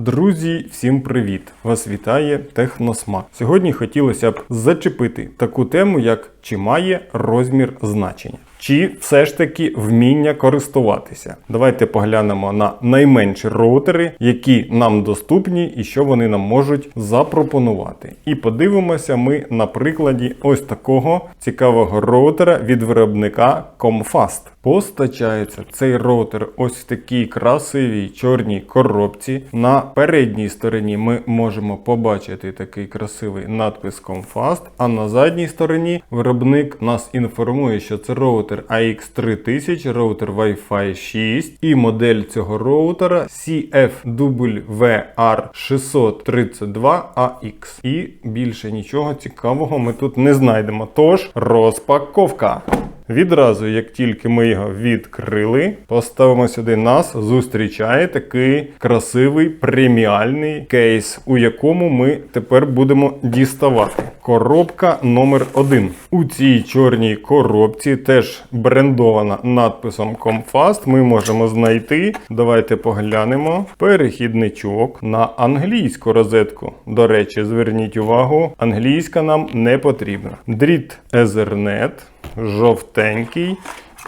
Друзі, всім привіт! Вас вітає Техносма. Сьогодні хотілося б зачепити таку тему, як чи має розмір значення. Чи все ж таки вміння користуватися? Давайте поглянемо на найменші роутери, які нам доступні і що вони нам можуть запропонувати. І подивимося ми на прикладі ось такого цікавого роутера від виробника Comfast. Постачається цей роутер ось в такій красивій чорній коробці. На передній стороні ми можемо побачити такий красивий надпис Comfast, а на задній стороні виробник нас інформує, що це роутер AX3000, роутер Wi-Fi 6 і модель цього роутера CFWR632AX. І більше нічого цікавого ми тут не знайдемо. Тож розпаковка. Відразу, як тільки ми його відкрили, поставимо сюди нас, зустрічає такий красивий преміальний кейс, у якому ми тепер будемо діставати. Коробка номер 1 У цій чорній коробці теж брендована надписом Comfast. Ми можемо знайти. Давайте поглянемо. Перехідничок на англійську розетку. До речі, зверніть увагу, англійська нам не потрібна. Дріт Ethernet жовтенький.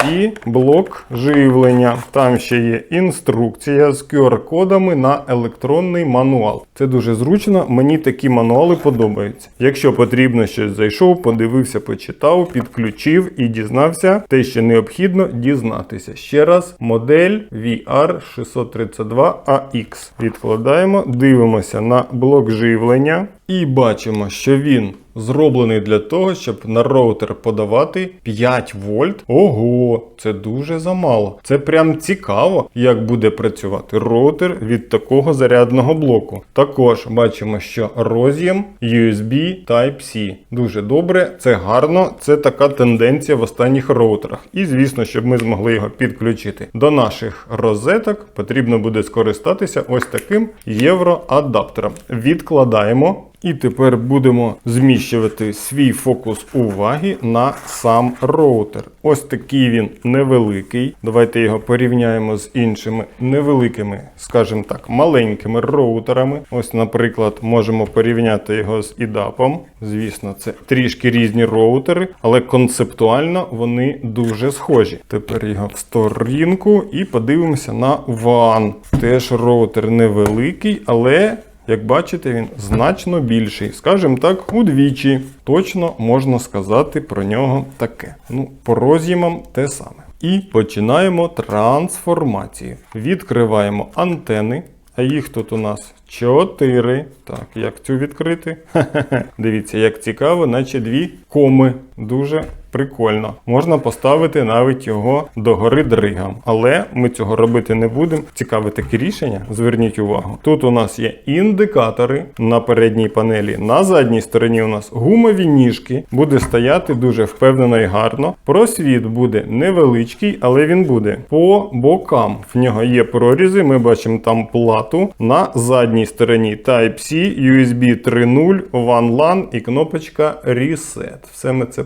І блок живлення. Там ще є інструкція з QR-кодами на електронний мануал. Це дуже зручно, мені такі мануали подобаються. Якщо потрібно щось зайшов, подивився, почитав, підключив і дізнався те, що необхідно дізнатися. Ще раз, модель VR632AX. Відкладаємо, дивимося на блок живлення і бачимо, що він зроблений для того, щоб на роутер подавати 5 вольт. Ого, це дуже замало. Це прям цікаво, як буде працювати роутер від такого зарядного блоку. Також бачимо, що роз'єм USB Type-C. Дуже добре, це гарно, це така тенденція в останніх роутерах. І звісно, щоб ми змогли його підключити до наших розеток, потрібно буде скористатися ось таким євроадаптером. Відкладаємо. І тепер будемо зміщувати свій фокус уваги на сам роутер. Ось такий він невеликий. Давайте його порівняємо з іншими невеликими, скажімо так, маленькими роутерами. Ось, наприклад, можемо порівняти його з IDAP. Звісно, це трішки різні роутери, але концептуально вони дуже схожі. Тепер його в сторінку і подивимося на WAN. Теж роутер невеликий, але. Як бачите, він значно більший. Скажімо так, удвічі. Точно можна сказати про нього таке. Ну, по роз'ємам те саме. І починаємо трансформацію. Відкриваємо антени. А їх тут у нас 4. Так, як цю відкрити? Хе-хе-хе. Дивіться, як цікаво, наче дві коми. Дуже прикольно. Можна поставити навіть його догори дригам. Але ми цього робити не будемо. Цікаве таке рішення. Зверніть увагу. Тут у нас є індикатори на передній панелі. На задній стороні у нас гумові ніжки. Буде стояти дуже впевнено і гарно. Просвіт буде невеличкий, але він буде. По бокам в нього є прорізи. Ми бачимо там плату. На задній стороні Type-C, USB 3.0, One LAN і кнопочка Reset. Все ми це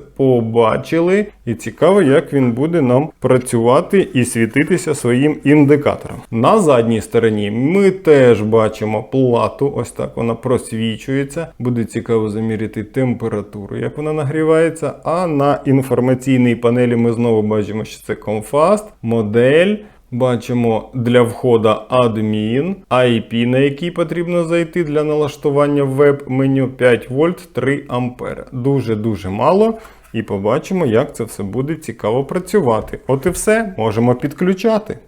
побачили. І цікаво, як він буде нам працювати і світитися своїм індикатором. На задній стороні ми теж бачимо плату. Ось так вона просвічується. Буде цікаво заміряти температуру, як вона нагрівається. А на інформаційній панелі ми знову бачимо, що це Comfast, модель. Бачимо для входу адмін, IP, на який потрібно зайти для налаштування веб-меню 5 вольт 3 ампери. Дуже-дуже мало. І побачимо, як це все буде цікаво працювати. От і все, можемо підключати.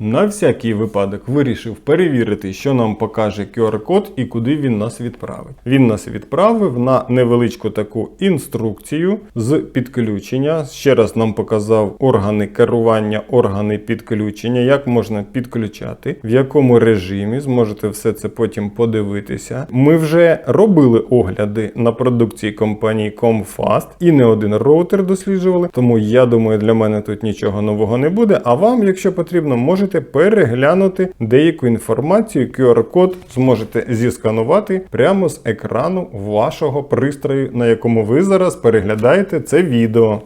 На всякий випадок вирішив перевірити, що нам покаже QR-код і куди він нас відправить. Він нас відправив на невеличку таку інструкцію з підключення. Ще раз нам показав органи керування, органи підключення, як можна підключати, в якому режимі зможете все це потім подивитися. Ми вже робили огляди на продукції компанії Comfast і не один роутер досліджували, тому я думаю, для мене тут нічого нового не буде. А вам, якщо потрібно, можете переглянути деяку інформацію. QR-код зможете зісканувати прямо з екрану вашого пристрою, на якому ви зараз переглядаєте це відео.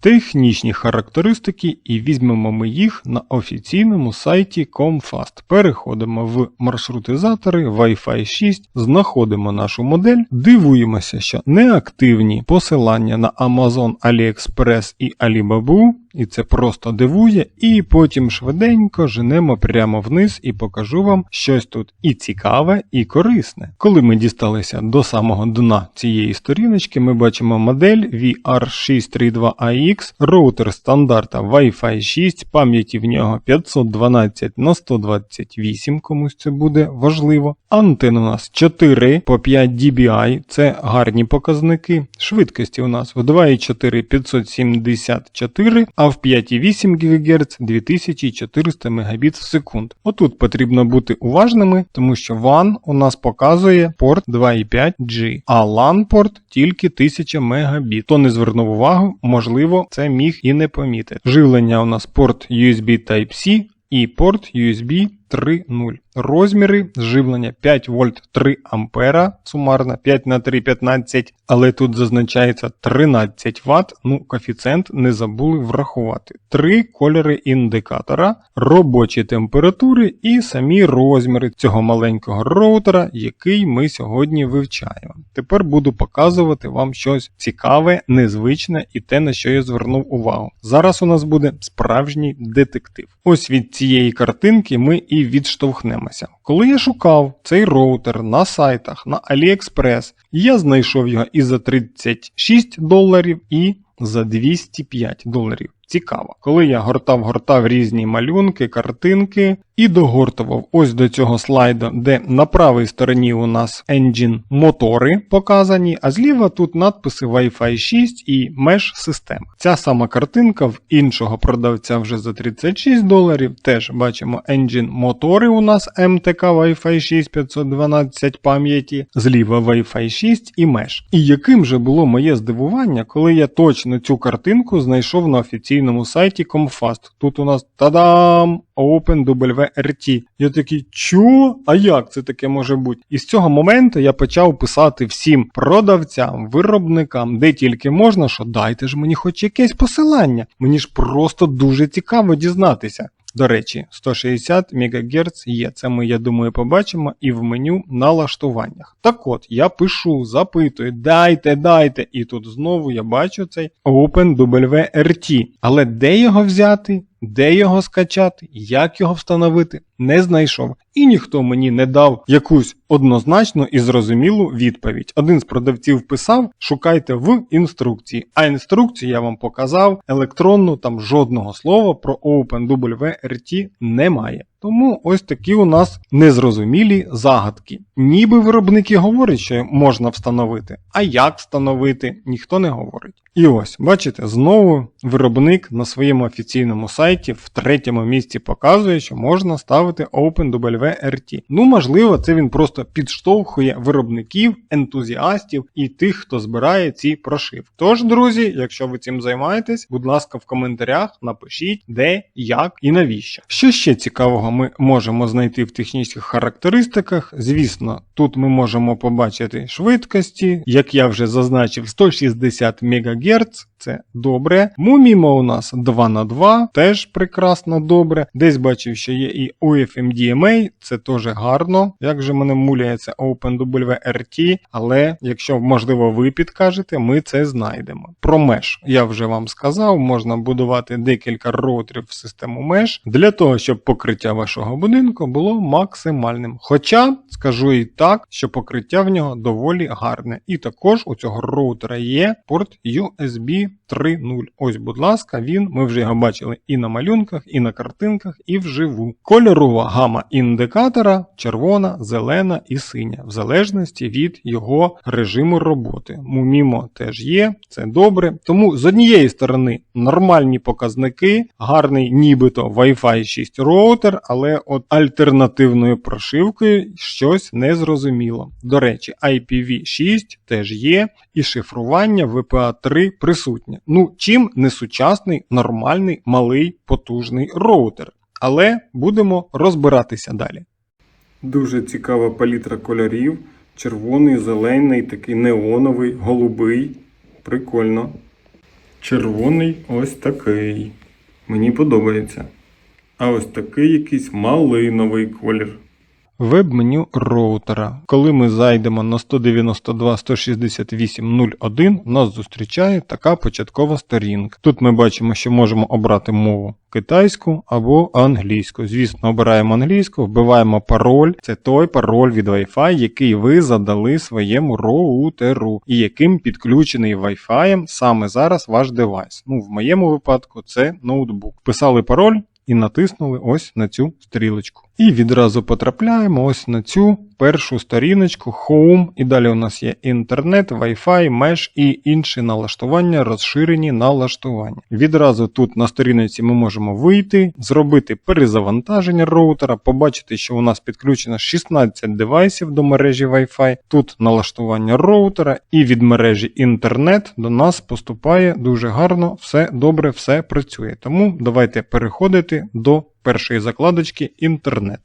технічні характеристики і візьмемо ми їх на офіційному сайті Comfast. Переходимо в маршрутизатори Wi-Fi 6, знаходимо нашу модель, дивуємося, що неактивні посилання на Amazon, AliExpress і Alibaba, і це просто дивує, і потім швиденько женемо прямо вниз і покажу вам щось тут і цікаве, і корисне. Коли ми дісталися до самого дна цієї сторіночки, ми бачимо модель VR632AX, роутер стандарта Wi-Fi 6, пам'яті в нього 512 на 128, комусь це буде важливо. Антен у нас 4 по 5 dBi, це гарні показники. Швидкості у нас в 2,4 574, а в 5,8 ГГц 2400 Мбіт в секунд. Отут потрібно бути уважними, тому що WAN у нас показує порт 2,5G, а LAN порт тільки 1000 Мбіт. Хто не звернув увагу, можливо, це міг і не помітити. Живлення у нас порт USB Type-C і порт USB 3.0. Розміри живлення 5 вольт 3 ампера, сумарно 5 на 3 15, але тут зазначається 13 Вт, ну коефіцієнт не забули врахувати. Три кольори індикатора, робочі температури і самі розміри цього маленького роутера, який ми сьогодні вивчаємо. Тепер буду показувати вам щось цікаве, незвичне і те, на що я звернув увагу. Зараз у нас буде справжній детектив. Ось від цієї картинки ми відштовхнемося. Коли я шукав цей роутер на сайтах на AliExpress, я знайшов його і за 36 доларів, і за 205 доларів. Цікаво. Коли я гортав-гортав різні малюнки, картинки і догортував ось до цього слайду, де на правій стороні у нас engine мотори показані, а зліва тут надписи Wi-Fi 6 і Mesh система. Ця сама картинка в іншого продавця вже за 36 доларів. Теж бачимо engine мотори у нас MTK Wi-Fi 6 512 пам'яті, зліва Wi-Fi 6 і Mesh. І яким же було моє здивування, коли я точно цю картинку знайшов на офіційному сайті Comfast. Тут у нас тадам! OpenWRT. Я такий, чо? А як це таке може бути? І з цього моменту я почав писати всім продавцям, виробникам, де тільки можна, що дайте ж мені хоч якесь посилання. Мені ж просто дуже цікаво дізнатися. До речі, 160 МГц є. Це ми, я думаю, побачимо і в меню налаштуваннях. Так от, я пишу, запитую, дайте, дайте. І тут знову я бачу цей OpenWRT. Але де його взяти? Де його скачати, як його встановити, не знайшов. І ніхто мені не дав якусь однозначну і зрозумілу відповідь. Один з продавців писав: шукайте в інструкції. А інструкцію я вам показав електронну, там жодного слова про OpenWRT немає. Тому ось такі у нас незрозумілі загадки. Ніби виробники говорять, що можна встановити, а як встановити, ніхто не говорить. І ось, бачите, знову виробник на своєму офіційному сайті в третьому місці показує, що можна ставити OpenWRT. Ну, можливо, це він просто підштовхує виробників, ентузіастів і тих, хто збирає ці прошивки. Тож, друзі, якщо ви цим займаєтесь, будь ласка, в коментарях напишіть, де, як і навіщо. Що ще цікавого ми можемо знайти в технічних характеристиках? Звісно, тут ми можемо побачити швидкості, як я вже зазначив, 160 МГц. Це добре. Мумімо у нас 2 на 2 теж прекрасно добре. Десь бачив, що є і UFMDMA, це теж гарно. Як же мене муляє це OpenWRT, але якщо, можливо, ви підкажете, ми це знайдемо. Про Mesh я вже вам сказав, можна будувати декілька роутерів в систему Mesh для того, щоб покриття вашого будинку було максимальним. Хоча, скажу і так, що покриття в нього доволі гарне. І також у цього роутера є порт USB 3.0. Ось, будь ласка, він, ми вже його бачили і на малюнках, і на картинках, і вживу. Кольорова гама індикатора червона, зелена і синя, в залежності від його режиму роботи. Мумімо теж є, це добре. Тому з однієї сторони нормальні показники, гарний нібито Wi-Fi 6 роутер, але от альтернативною прошивкою щось незрозуміло. До речі, IPv6 теж є, і шифрування VPA3 присутнє. Ну, чим не сучасний, нормальний, малий, потужний роутер. Але будемо розбиратися далі. Дуже цікава палітра кольорів. Червоний, зелений, такий неоновий, голубий. Прикольно. Червоний ось такий. Мені подобається. А ось такий якийсь малиновий колір. Веб-меню роутера. Коли ми зайдемо на 192.168.01, нас зустрічає така початкова сторінка. Тут ми бачимо, що можемо обрати мову китайську або англійську. Звісно, обираємо англійську, вбиваємо пароль. Це той пароль від Wi-Fi, який ви задали своєму роутеру, і яким підключений Wi-Fi саме зараз ваш девайс. Ну, в моєму випадку це ноутбук. Вписали пароль і натиснули ось на цю стрілочку. І відразу потрапляємо ось на цю першу сторіночку Home. І далі у нас є інтернет, Wi-Fi, Mesh і інші налаштування, розширені налаштування. Відразу тут на сторінці ми можемо вийти, зробити перезавантаження роутера, побачити, що у нас підключено 16 девайсів до мережі Wi-Fi. Тут налаштування роутера і від мережі інтернет до нас поступає дуже гарно, все добре, все працює. Тому давайте переходити до першої закладочки інтернет.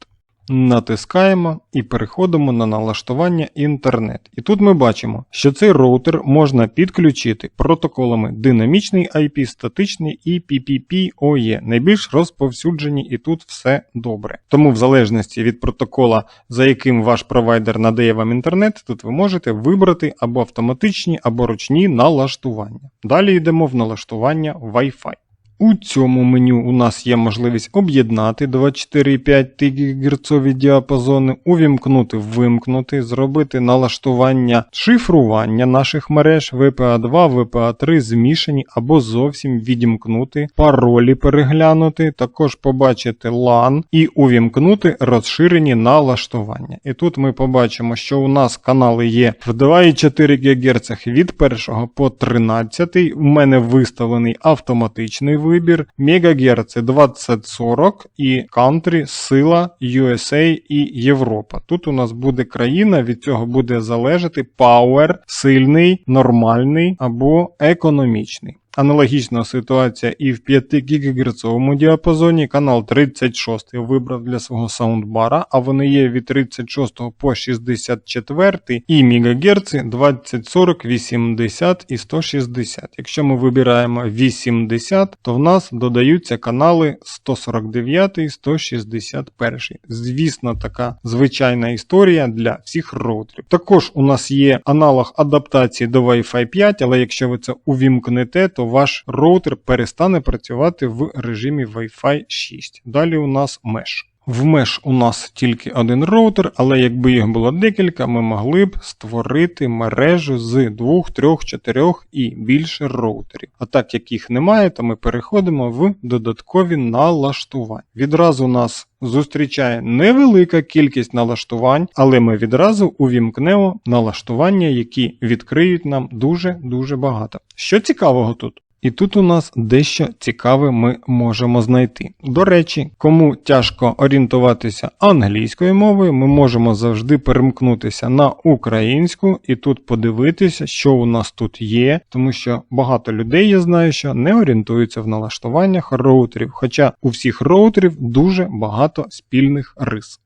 Натискаємо і переходимо на налаштування інтернет. І тут ми бачимо, що цей роутер можна підключити протоколами динамічний IP, статичний і PPPoE, найбільш розповсюджені, і тут все добре. Тому, в залежності від протокола, за яким ваш провайдер надає вам інтернет, тут ви можете вибрати або автоматичні, або ручні налаштування. Далі йдемо в налаштування Wi-Fi. У цьому меню у нас є можливість об'єднати 24,5 ГГц діапазони, увімкнути, вимкнути, зробити налаштування шифрування наших мереж VPA2, VPA3 змішані або зовсім відімкнути, паролі переглянути, також побачити LAN і увімкнути розширені налаштування. І тут ми побачимо, що у нас канали є в 2,4 ГГц від 1 по 13. У мене виставлений автоматичний вибір, мегагерц 2040 і Country, Сила, USA і Європа. Тут у нас буде країна, від цього буде залежати Power, сильний, нормальний або економічний. Аналогічна ситуація і в 5 ГГц діапазоні. Канал 36 вибрав для свого саундбара, а вони є від 36 по 64 і МГц 20, 40, 80 і 160. Якщо ми вибираємо 80, то в нас додаються канали 149 і 161. Звісно, така звичайна історія для всіх роутерів. Також у нас є аналог адаптації до Wi-Fi 5, але якщо ви це увімкнете, то ваш роутер перестане працювати в режимі Wi-Fi 6. Далі у нас Mesh. В Mesh у нас тільки один роутер, але якби їх було декілька, ми могли б створити мережу з 2, 3, 4 і більше роутерів. А так як їх немає, то ми переходимо в додаткові налаштування. Відразу нас зустрічає невелика кількість налаштувань, але ми відразу увімкнемо налаштування, які відкриють нам дуже-дуже багато. Що цікавого тут? І тут у нас дещо цікаве ми можемо знайти. До речі, кому тяжко орієнтуватися англійською мовою, ми можемо завжди перемкнутися на українську і тут подивитися, що у нас тут є, тому що багато людей я знаю, що не орієнтуються в налаштуваннях роутерів, хоча у всіх роутерів дуже багато спільних рис.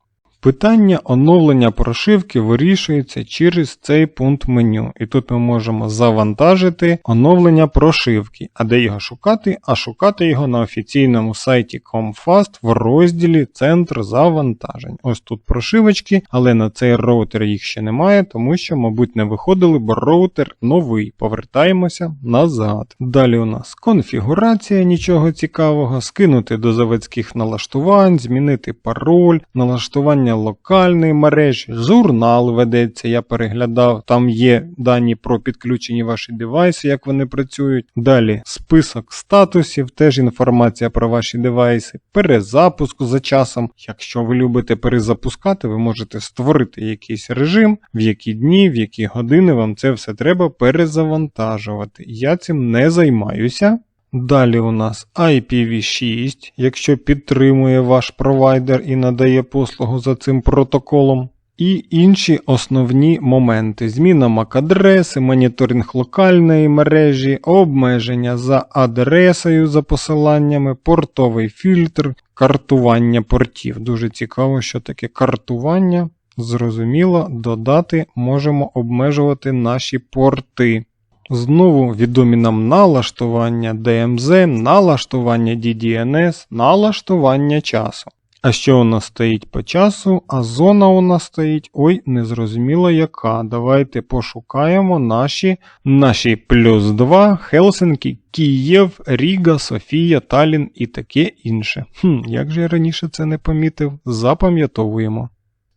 Питання оновлення прошивки вирішується через цей пункт меню. І тут ми можемо завантажити оновлення прошивки. А де його шукати? А шукати його на офіційному сайті Comfast в розділі Центр завантажень. Ось тут прошивочки, але на цей роутер їх ще немає, тому що, мабуть, не виходили, бо роутер новий. Повертаємося назад. Далі у нас конфігурація, нічого цікавого, скинути до заводських налаштувань, змінити пароль, налаштування локальної мережі, журнал ведеться, я переглядав, там є дані про підключені ваші девайси, як вони працюють. Далі список статусів, теж інформація про ваші девайси, перезапуск за часом. Якщо ви любите перезапускати, ви можете створити якийсь режим, в які дні, в які години вам це все треба перезавантажувати. Я цим не займаюся. Далі у нас IPv6, якщо підтримує ваш провайдер і надає послугу за цим протоколом. І інші основні моменти: зміна MAC-адреси, моніторинг локальної мережі, обмеження за адресою за посиланнями, портовий фільтр, картування портів. Дуже цікаво, що таке картування. Зрозуміло, додати можемо обмежувати наші порти. Знову відомі нам налаштування DMZ, налаштування DDNS, налаштування часу. А що у нас стоїть по часу? А зона у нас стоїть. Ой, незрозуміло яка. Давайте пошукаємо наші, наші плюс 2 Хелсинкі, Київ, Ріга, Софія, Талін і таке інше. Хм, як же я раніше це не помітив? Запам'ятовуємо.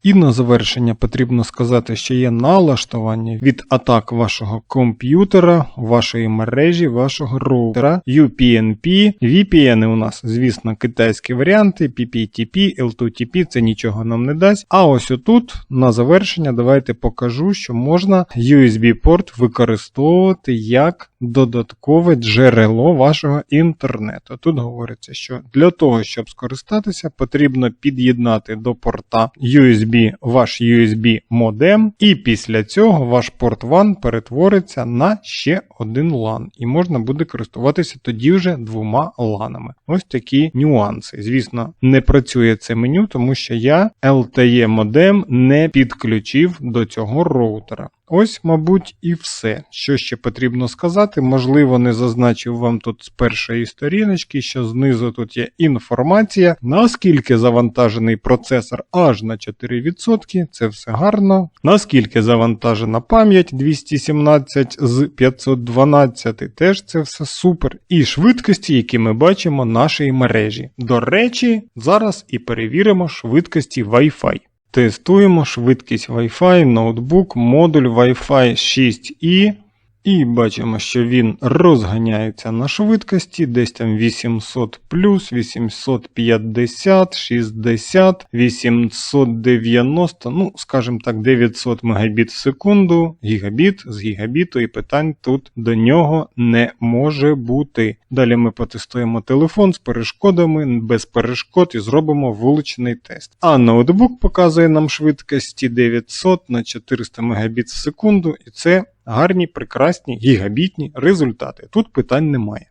І на завершення потрібно сказати, що є налаштування від атак вашого комп'ютера, вашої мережі, вашого роутера, UPnP, VPN у нас, звісно, китайські варіанти, PPTP, L2TP, це нічого нам не дасть. А ось отут, на завершення, давайте покажу, що можна USB-порт використовувати як додаткове джерело вашого інтернету. Тут говориться, що для того, щоб скористатися, потрібно під'єднати до порта USB ваш USB модем, і після цього ваш порт WAN перетвориться на ще один LAN, і можна буде користуватися тоді вже двома ланами. Ось такі нюанси. Звісно, не працює це меню, тому що я LTE модем не підключив до цього роутера. Ось, мабуть, і все. Що ще потрібно сказати? Можливо, не зазначив вам тут з першої сторіночки, що знизу тут є інформація, наскільки завантажений процесор аж на 4%, це все гарно. Наскільки завантажена пам'ять 217 з 512, теж це все супер. І швидкості, які ми бачимо нашої мережі. До речі, зараз і перевіримо швидкості Wi-Fi. Тестуємо швидкість Wi-Fi, ноутбук, модуль Wi-Fi 6E. І бачимо, що він розганяється на швидкості, десь там 800 плюс, 850, 60, 890, ну, скажімо так, 900 Мбіт в секунду, гігабіт з гігабіту, і питань тут до нього не може бути. Далі ми потестуємо телефон з перешкодами, без перешкод і зробимо вуличний тест. А ноутбук показує нам швидкості 900 на 400 Мбіт в секунду, і це гарні, прекрасні, гігабітні результати. Тут питань немає.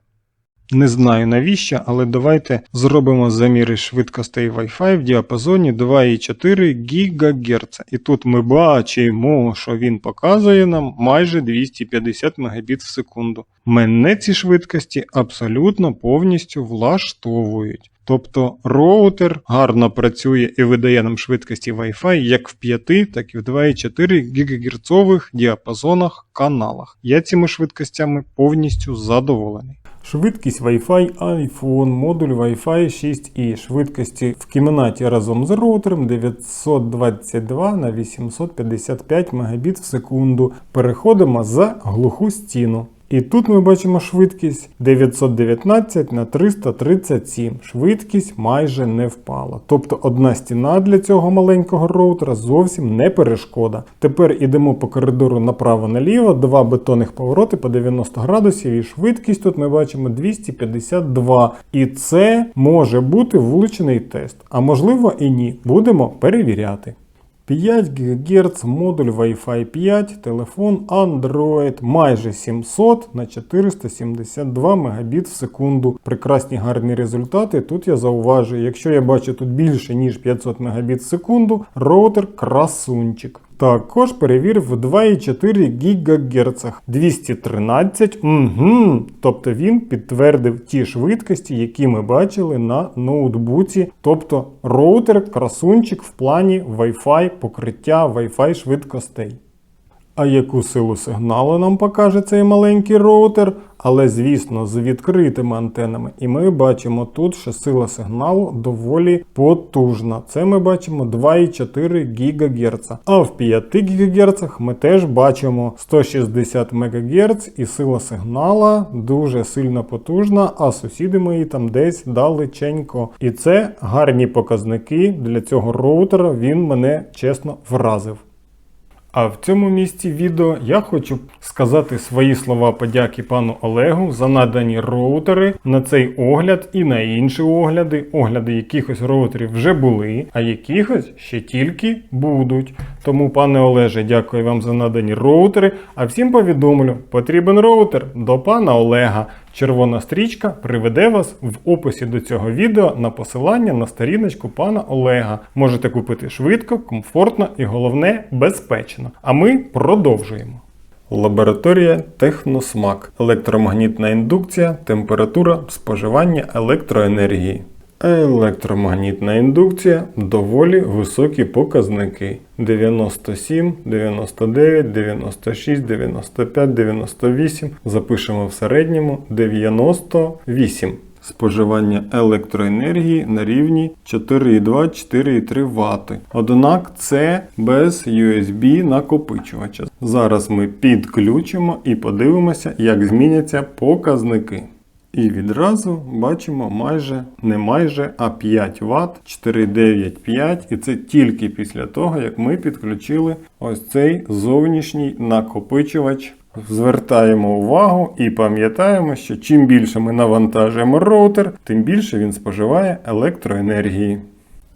Не знаю навіщо, але давайте зробимо заміри швидкостей Wi-Fi в діапазоні 2,4 ГГц. І тут ми бачимо, що він показує нам майже 250 Мбіт в секунду. Мене ці швидкості абсолютно повністю влаштовують. Тобто роутер гарно працює і видає нам швидкості Wi-Fi як в 5, так і в 2,4 ГГц діапазонах каналах. Я цими швидкостями повністю задоволений. Швидкість Wi-Fi iPhone, модуль Wi-Fi 6E. Швидкості в кімнаті разом з роутером 922 на 855 Мбіт в секунду. Переходимо за глуху стіну. І тут ми бачимо швидкість 919 на 337. Швидкість майже не впала. Тобто одна стіна для цього маленького роутера зовсім не перешкода. Тепер ідемо по коридору направо-наліво, два бетонних повороти по 90 градусів, і швидкість тут ми бачимо 252. І це може бути вуличний тест. А можливо і ні. Будемо перевіряти. 5 ГГц, модуль Wi-Fi 5, телефон Android майже 700 на 472 Мбіт в секунду. Прекрасні гарні результати. Тут я зауважую, якщо я бачу тут більше ніж 500 Мбіт в секунду, роутер красунчик. Також перевірив в 2,4 ГГц 213. Угу. Тобто він підтвердив ті швидкості, які ми бачили на ноутбуці. Тобто роутер красунчик в плані Wi-Fi покриття Wi-Fi швидкостей. А яку силу сигналу нам покаже цей маленький роутер? Але, звісно, з відкритими антенами. І ми бачимо тут, що сила сигналу доволі потужна. Це ми бачимо 2,4 ГГц. А в 5 ГГц ми теж бачимо 160 МГц і сила сигнала дуже сильно потужна, а сусіди мої там десь далеченько. І це гарні показники для цього роутера. Він мене чесно вразив. А в цьому місці відео я хочу сказати свої слова подяки пану Олегу за надані роутери на цей огляд і на інші огляди. Огляди якихось роутерів вже були, а якихось ще тільки будуть. Тому, пане Олеже, дякую вам за надані роутери. А всім повідомлю, потрібен роутер до пана Олега. Червона стрічка приведе вас в описі до цього відео на посилання на сторіночку пана Олега. Можете купити швидко, комфортно і головне безпечно. А ми продовжуємо. Лабораторія Техносмак. Електромагнітна індукція, температура споживання електроенергії. Електромагнітна індукція доволі високі показники 97, 99, 96, 95, 98. Запишемо в середньому 98. Споживання електроенергії на рівні 4,2-4,3 Вт. Однак це без USB накопичувача. Зараз ми підключимо і подивимося, як зміняться показники. І відразу бачимо майже не майже, а 5 Вт, 495, і це тільки після того, як ми підключили ось цей зовнішній накопичувач. Звертаємо увагу і пам'ятаємо, що чим більше ми навантажуємо роутер, тим більше він споживає електроенергії.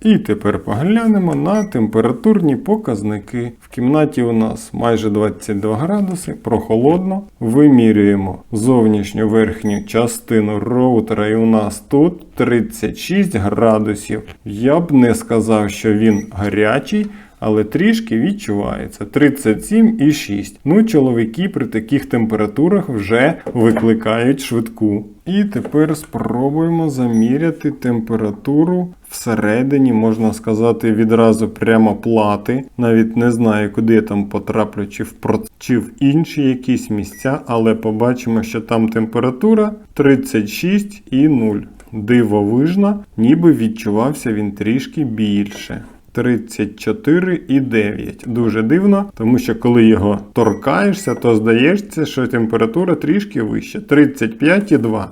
І тепер поглянемо на температурні показники. В кімнаті у нас майже 22 градуси, прохолодно. Вимірюємо зовнішню верхню частину роутера, і у нас тут 36 градусів. Я б не сказав, що він гарячий. Але трішки відчувається 37,6. Ну, чоловіки при таких температурах вже викликають швидку. І тепер спробуємо заміряти температуру всередині, можна сказати, відразу прямо плати. Навіть не знаю, куди я там потраплю, чи в про... чи в інші якісь місця, але побачимо, що там температура 36,0. Дивовижно, ніби відчувався він трішки більше. 34,9. Дуже дивно, тому що коли його торкаєшся, то здається, що температура трішки вища. 35,2.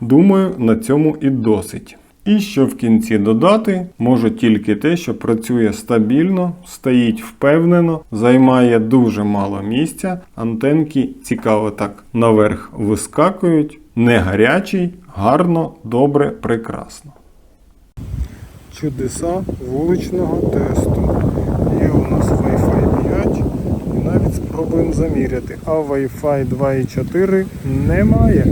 Думаю, на цьому і досить. І що в кінці додати, можу тільки те, що працює стабільно, стоїть впевнено, займає дуже мало місця, антенки цікаво так наверх вискакують, не гарячий, гарно, добре, прекрасно. Чудеса вуличного тесту. Є у нас Wi-Fi 5 і навіть спробуємо заміряти. А Wi-Fi 2.4 немає.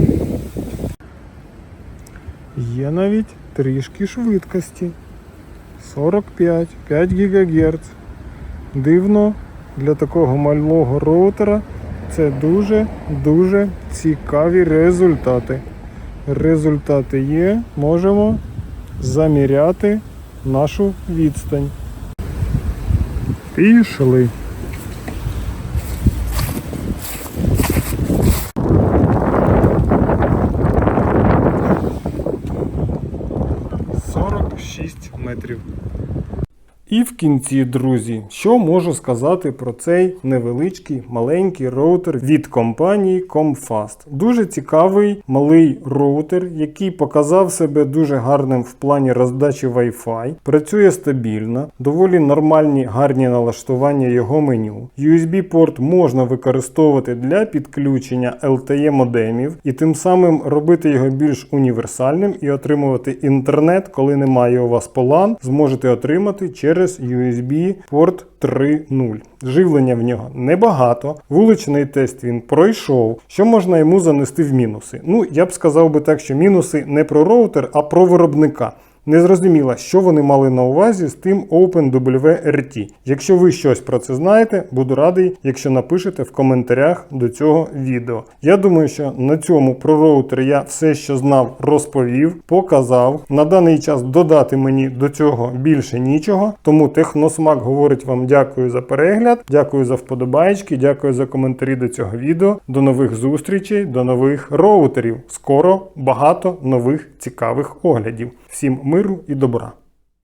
Є навіть трішки швидкості. 45, 5 ГГц. Дивно, для такого малого роутера це дуже-дуже цікаві результати. Результати є, можемо заміряти нашу відстань. Пішли. І в кінці, друзі, що можу сказати про цей невеличкий маленький роутер від компанії Comfast. Дуже цікавий малий роутер, який показав себе дуже гарним в плані роздачі Wi-Fi, працює стабільно, доволі нормальні гарні налаштування його меню. USB-порт можна використовувати для підключення LTE модемів і тим самим робити його більш універсальним і отримувати інтернет, коли немає у вас полан, зможете отримати через USB порт 3.0. Живлення в нього небагато. Вуличний тест він пройшов. Що можна йому занести в мінуси? Ну, я б сказав би так, що мінуси не про роутер, а про виробника. Не зрозуміло, що вони мали на увазі з тим OpenWRT. Якщо ви щось про це знаєте, буду радий, якщо напишете в коментарях до цього відео. Я думаю, що на цьому про роутер я все, що знав, розповів, показав. На даний час додати мені до цього більше нічого. Тому Техносмак говорить вам дякую за перегляд, дякую за вподобайки, дякую за коментарі до цього відео. До нових зустрічей, до нових роутерів. Скоро багато нових цікавих оглядів. Всім миру і добра!